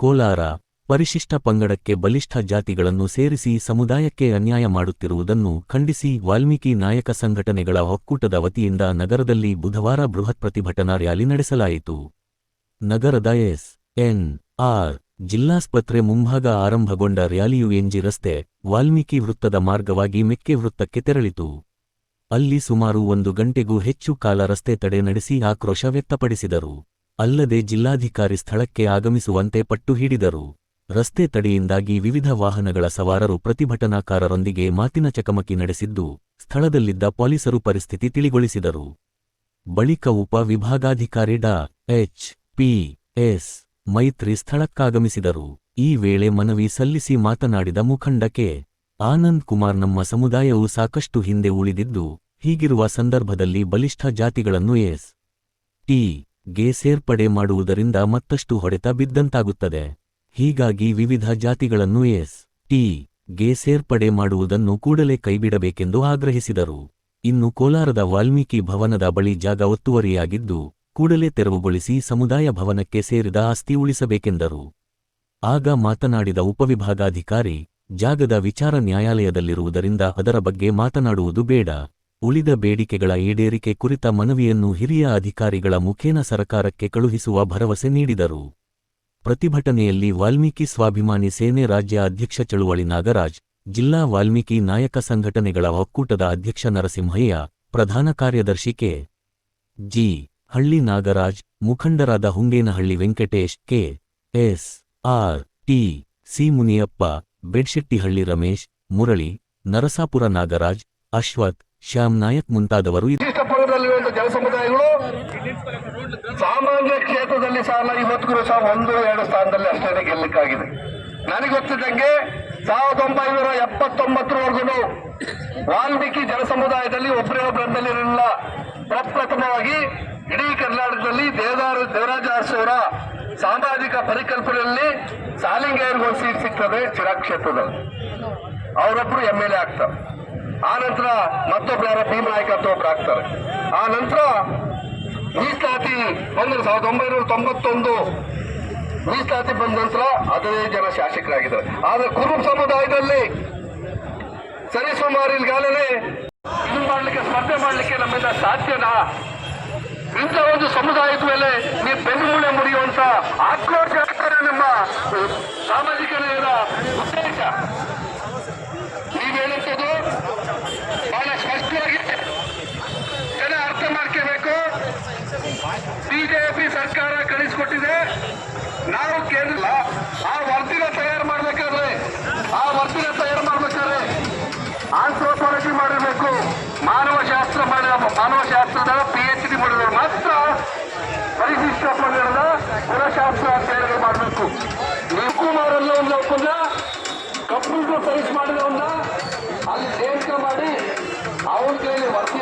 ಕೋಲಾರ ಪರಿಶಿಷ್ಟ ಪಂಗಡಕ್ಕೆ ಬಲಿಷ್ಠ ಜಾತಿಗಳನ್ನು ಸೇರಿಸಿ ಸಮುದಾಯಕ್ಕೆ ಅನ್ಯಾಯ ಮಾಡುತ್ತಿರುವುದನ್ನು ಖಂಡಿಸಿ ವಾಲ್ಮೀಕಿ ನಾಯಕ ಸಂಘಟನೆಗಳ ಒಕ್ಕೂಟದ ವತಿಯಿಂದ ನಗರದಲ್ಲಿ ಬುಧವಾರ ಬೃಹತ್ ಪ್ರತಿಭಟನಾ ರ್ಯಾಲಿ ನಡೆಸಲಾಯಿತು. ನಗರದ ಎಸ್ ಎನ್ ಆರ್ ಜಿಲ್ಲಾಸ್ಪತ್ರೆ ಮುಂಭಾಗ ಆರಂಭಗೊಂಡ ರ್ಯಾಲಿಯು ಎಂಜಿ ರಸ್ತೆ, ವಾಲ್ಮೀಕಿ ವೃತ್ತದ ಮಾರ್ಗವಾಗಿ ಮೆಕ್ಕೆ ವೃತ್ತಕ್ಕೆ ತೆರಳಿತು. ಅಲ್ಲಿ ಸುಮಾರು ಒಂದು ಗಂಟೆಗೂ ಹೆಚ್ಚು ಕಾಲ ರಸ್ತೆ ತಡೆ ನಡೆಸಿ ಆಕ್ರೋಶ ವ್ಯಕ್ತಪಡಿಸಿದರು. ಅಲ್ಲದೆ ಜಿಲ್ಲಾಧಿಕಾರಿ ಸ್ಥಳಕ್ಕೆ ಆಗಮಿಸುವಂತೆ ಪಟ್ಟು ಹಿಡಿದರು. ರಸ್ತೆ ತಡೆಯಿಂದಾಗಿ ವಿವಿಧ ವಾಹನಗಳ ಸವಾರರು ಪ್ರತಿಭಟನಾಕಾರರೊಂದಿಗೆ ಮಾತಿನ ಚಕಮಕಿ ನಡೆಸಿದ್ದು, ಸ್ಥಳದಲ್ಲಿದ್ದ ಪೊಲೀಸರು ಪರಿಸ್ಥಿತಿ ತಿಳಿಗೊಳಿಸಿದರು. ಬಳಿಕ ಉಪ ವಿಭಾಗಾಧಿಕಾರಿ ಡಾ. ಎಚ್. ಪಿ. ಎಸ್. ಮೈತ್ರಿ ಸ್ಥಳಕ್ಕಾಗಮಿಸಿದರು. ಈ ವೇಳೆ ಮನವಿ ಸಲ್ಲಿಸಿ ಮಾತನಾಡಿದ ಮುಖಂಡಕ್ಕೆ ಆನಂದ್ ಕುಮಾರ್, ನಮ್ಮ ಸಮುದಾಯವು ಸಾಕಷ್ಟು ಹಿಂದೆ ಉಳಿದಿದ್ದು, ಹೀಗಿರುವ ಸಂದರ್ಭದಲ್ಲಿ ಬಲಿಷ್ಠ ಜಾತಿಗಳನ್ನು ಎಸ್. ಟಿ. ಗೆ ಸೇರ್ಪಡೆ ಮಾಡುವುದರಿಂದ ಮತ್ತಷ್ಟು ಹೊಡೆತ ಬಿದ್ದಂತಾಗುತ್ತದೆ. ಹೀಗಾಗಿ ವಿವಿಧ ಜಾತಿಗಳನ್ನು ಎಸ್, ಟಿ ಗೆ ಸೇರ್ಪಡೆ ಮಾಡುವುದನ್ನು ಕೂಡಲೇ ಕೈಬಿಡಬೇಕೆಂದು ಆಗ್ರಹಿಸಿದರು. ಇನ್ನು ಕೋಲಾರದ ವಾಲ್ಮೀಕಿ ಭವನದ ಬಳಿ ಜಾಗ ಒತ್ತುವರಿಯಾಗಿದ್ದು, ಕೂಡಲೇ ತೆರವುಗೊಳಿಸಿ ಸಮುದಾಯ ಭವನಕ್ಕೆ ಸೇರಿದ ಆಸ್ತಿ ಉಳಿಸಬೇಕೆಂದರು. ಆಗ ಮಾತನಾಡಿದ ಉಪವಿಭಾಗಾಧಿಕಾರಿ, ಜಾಗದ ವಿಚಾರ ನ್ಯಾಯಾಲಯದಲ್ಲಿರುವುದರಿಂದ ಅದರ ಬಗ್ಗೆ ಮಾತನಾಡುವುದು ಬೇಡ. ಉಳಿದ ಬೇಡಿಕೆಗಳ ಈಡೇರಿಕೆ ಕುರಿತ ಮನವಿಯನ್ನು ಹಿರಿಯ ಅಧಿಕಾರಿಗಳ ಮುಖೇನ ಸರಕಾರಕ್ಕೆ ಕಳುಹಿಸುವ ಭರವಸೆ ನೀಡಿದರು. ಪ್ರತಿಭಟನೆಯಲ್ಲಿ ವಾಲ್ಮೀಕಿ ಸ್ವಾಭಿಮಾನಿ ಸೇನೆ ರಾಜ್ಯ ಅಧ್ಯಕ್ಷ ಚಳುವಳಿ ನಾಗರಾಜ್, ಜಿಲ್ಲಾ ವಾಲ್ಮೀಕಿ ನಾಯಕ ಸಂಘಟನೆಗಳ ಒಕ್ಕೂಟದ ಅಧ್ಯಕ್ಷ ನರಸಿಂಹಯ್ಯ, ಪ್ರಧಾನ ಕಾರ್ಯದರ್ಶಿ ಕೆ. ಜಿ. ಹಳ್ಳಿ ನಾಗರಾಜ್, ಮುಖಂಡರಾದ Hunganahalli Venkatesh, K. S. R. T. C. Muniyappa, Bedshettihalli Ramesh, Murali, Narasapura Nagaraj, Ashwath Shyam Nayak ಮುಂತಾದವರು ಜನಸಮುದಾಯಗಳು ಸಾಮಾನ್ಯ ಕ್ಷೇತ್ರದಲ್ಲಿ ಸಹ ಇವತ್ತಿಗೂ ಸಹ ಒಂದು, ಎರಡು ಸ್ಥಾನದಲ್ಲಿ ಅಷ್ಟೇ ಗೆಲ್ಲಕ್ಕಾಗಿದೆ. ನನಗೆ ಗೊತ್ತಿದ್ದಂಗೆ ಸಾವಿರದ ಒಂಬೈನೂರ ಎಪ್ಪತ್ತೊಂಬತ್ತರವರೆಗೂ ವಾಲ್ಮೀಕಿ ಜನಸಮುದಾಯದಲ್ಲಿ ಒಬ್ಬರೇ ಒಬ್ಬರಲ್ಲಿರಲಿಲ್ಲ ಪ್ರಪ್ರಥಮವಾಗಿ ಇಡೀ ಕರ್ನಾಟಕದಲ್ಲಿ ದೇವದಾರ, ದೇವರಾಜ ಅರಸವರ ಸಾಮಾಜಿಕ ಪರಿಕಲ್ಪನೆಯಲ್ಲಿ ಸಾಲಿಂಗೇರಿಗೆ ಒಂದು ಸೀಟ್ ಸಿಗ್ತದೆ ಚಿರಾ ಕ್ಷೇತ್ರದಲ್ಲಿ. ಅವರೊಬ್ರು ಎಂ ಎಲ್ ಎ ಆಗ್ತಾರೆ. ಆ ನಂತರ ಮತ್ತೊಬ್ರು ಯಾರೋ ಅಂತ ಒಬ್ರು ಆಗ್ತಾರೆ ಆ ನಂತರ ಮೀಸಲಾತಿ ಬಂದ್ರೆ ಸಾವಿರದ ಒಂಬೈನೂರ ತೊಂಬತ್ತೊಂದು ಮೀಸಲಾತಿ ಬಂದ ನಂತರ ಅದೇ ಜನ ಶಾಸಕರಾಗಿದ್ದಾರೆ. ಆದ್ರೆ ಕುರುಬ್ ಸಮುದಾಯದಲ್ಲಿ ಸರಿಸುಮಾರು ಗಾಲನೆ ಇದು ಮಾಡ್ಲಿಕ್ಕೆ ಸ್ಪರ್ಧೆ ಮಾಡ್ಲಿಕ್ಕೆ ನಮ್ಮಿಂದ ಸಾಧ್ಯನಾ? ಇಂಥ ಒಂದು ಸಮುದಾಯದ ಮೇಲೆ ನೀವು ಬೆನ್ನುಮೂಳೆ ಮುರಿಯುವಂತ ಆಕ್ರೋಶ ನಮ್ಮ ಸಾಮಾಜಿಕ ನ್ಯಾಯದ ಉದ್ದೇಶ. ಸರ್ಕಾರ ಕಳಿಸ್ಕೊಟ್ಟಿದೆ. ನಾವು ಕೇಂದ್ರ ಆ ವರ್ತಿನ ತಯಾರು ಮಾಡ್ಬೇಕಾದ್ರೆ, ಆ ವರ್ತಿನ ತಯಾರು ಮಾಡ್ಬೇಕಾದ್ರೆ ಆಂಥ್ರೋಪಾಲಜಿ ಮಾಡಿರಬೇಕು. ಮಾನವ ಶಾಸ್ತ್ರ ಮಾಡಿದ, ಮಾನವ ಶಾಸ್ತ್ರದ ಪಿ ಎಚ್ ಡಿ ಮಾಡಿದವರು ಮಾತ್ರ ಪರಿಶಿಷ್ಟ ಪಂಗಡದ ಕುಲಶಾಸ್ತ್ರ ಅಧ್ಯಯನ ಮಾಡಬೇಕು. ನೀವು ಕುಮಾರಲ್ಲ ಒಂದು ಒಪ್ಪಂದ ಕಂಪ್ಯೂಟರ್ ಸೈನ್ಸ್ ಮಾಡಿದವನ್ನ ಅಲ್ಲಿ ನೇಮಕ ಮಾಡಿ, ಅವನ ಕೈಯಲ್ಲಿ ಮಾಡ್ತೀವಿ